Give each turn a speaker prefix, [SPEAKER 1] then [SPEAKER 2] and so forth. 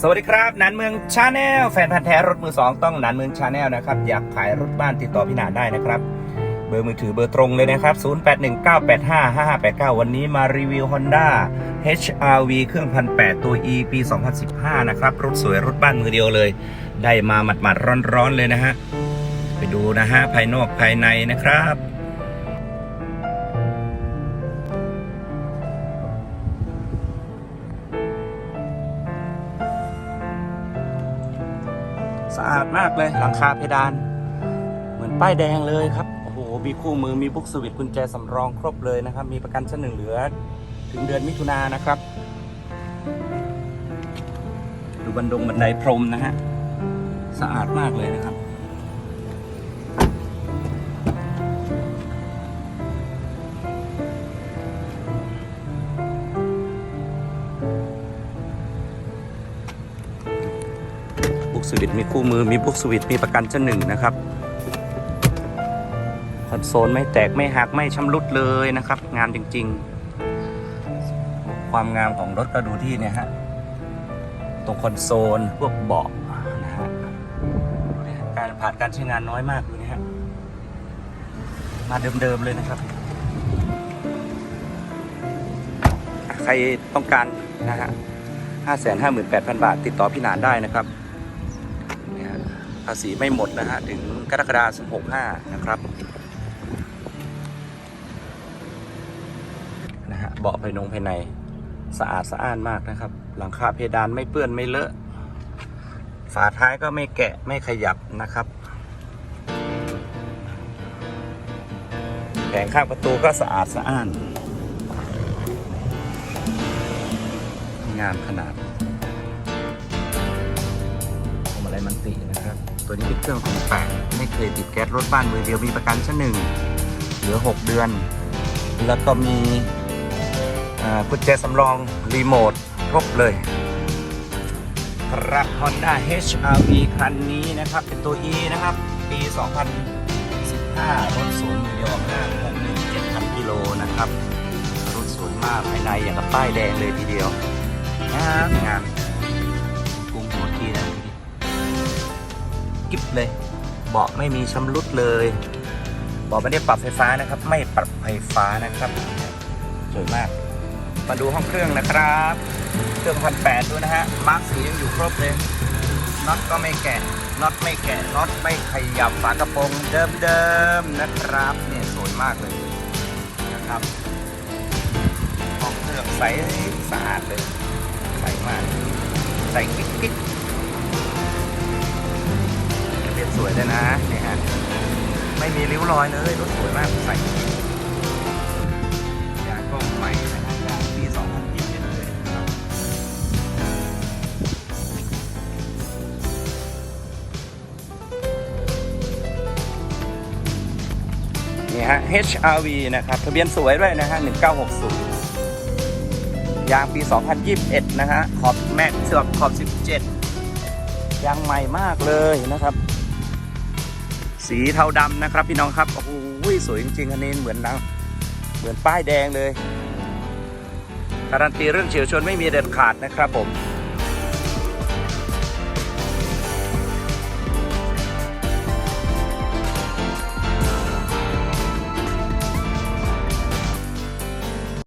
[SPEAKER 1] สวัสดีครับนันเมืองชาแนลแฟนพันธ์แท้รถมือสองต้องนันเมืองชาแนลนะครับอยากขายรถบ้านติดต่อพี่หนานได้นะครับ เบอร์มือถือเบอร์ตรงเลยนะครับ 0819855589 วันนี้มารีวิว Honda HRV เครื่องพันแตัว E ปี 2015 นะครับ รถสวยรถบ้านมือเดียวเลย ได้มาหมัดๆร้อนๆเลยนะฮะไปดูนะฮะภายนอกภายในนะครับ สะอาดมากเลยหลังคาเพดาน เหมือนป้ายแดงเลยครับ โอ้โห มีคู่มือมีบุ๊กสวิตกุญแจสำรองครบเลยนะครับ มีประกันชั้นหนึ่งเหลือ ถึงเดือนมิถุนายนนะครับ ดูบันดงบันไดพรมนะฮะ สะอาดมากเลยนะครับ กสวิตมีคู่มือมีบุกสวิตมีประกันชั้นหนึ่งนะครับคอนโซลไม่แตกไม่หักไม่ชำรุดเลยนะครับ งามจริง ๆ ความงามของรถก็ดูที่เนี่ยฮะตรงคอนโซลพวกเบาะนะฮะการผ่านการใช้งานน้อยมากดูนี่ฮะมาเดิมๆเลยนะครับ ใครต้องการนะฮะ558,000 บาท ติดต่อพี่หนานได้นะครับ ภาษีไม่หมดนะฮะ ถึงกรกฎาคม65 นะครับนะฮะเบาะภายนงภายในสะอาดสะอ้านมากนะครับ หลังคาเพดานไม่เปื้อนไม่เลอะ ฝาท้ายก็ไม่แกะไม่ขยับนะครับแผงข้างประตูก็สะอาดสะอ้าน งามขนาดพวงมาลัยมันตินะครับ ตัวนี้เป็นเครื่องของแปดไม่เคยติดแก๊สรถบ้านมือเดียวมีประกันชั้นหนึ่งเหลือ 6 เดือน แล้วก็มีกุญแจสำรอง รีโมทครบเลยครับ Honda HRV คันนี้นะครับ เป็นตัว E นะครับ ปี 2015 รถศูนย์มือเดียวห้าหกหนึ่งเจ็ดพันกิโลนะครับ รถสวยมากภายในอย่างกับป้ายแดงเลยทีเดียวงามงาม กิบเลย เบาะไม่มีชำรุดเลยเบาะไม่ได้ปรับไฟฟ้านะครับ ไม่ปรับไฟฟ้านะครับ สวยมาก มาดูห้องเครื่องนะครับ เครื่องพันแปดด้วยนะฮะ มาร์คสียังอยู่ครบเลย น็อตก็ไม่แกะ น็อตไม่แกะ น็อตไม่ขยับ ฝากระโปรงเดิมๆนะครับ เนี่ยสวยมากเลยนะครับ ห้องเครื่องใสสะอาดเลย ใสมาก ใสกิ๊กกิ๊ก สวยเลยนะนี่ฮะไม่มีริ้วรอยเลยรถสวยมากใส่ยางก็ใหม่นะฮะยางปี 2020เลยนะครับนี่ฮะ HRV นะครับทะเบียนสวยด้วยนะฮะ 1960 ยางปี 2021 นะฮะ ขอบแม็กเสือบขอบ 17ยางใหม่มากเลยนะครับ สีเทาดำนะครับพี่น้องครับ โอ้โหสวยจริงๆอันนี้เหมือนนังเหมือนป้ายแดงเลย การันตีเรื่องเฉียวชนไม่มีเด็ดขาดนะครับผม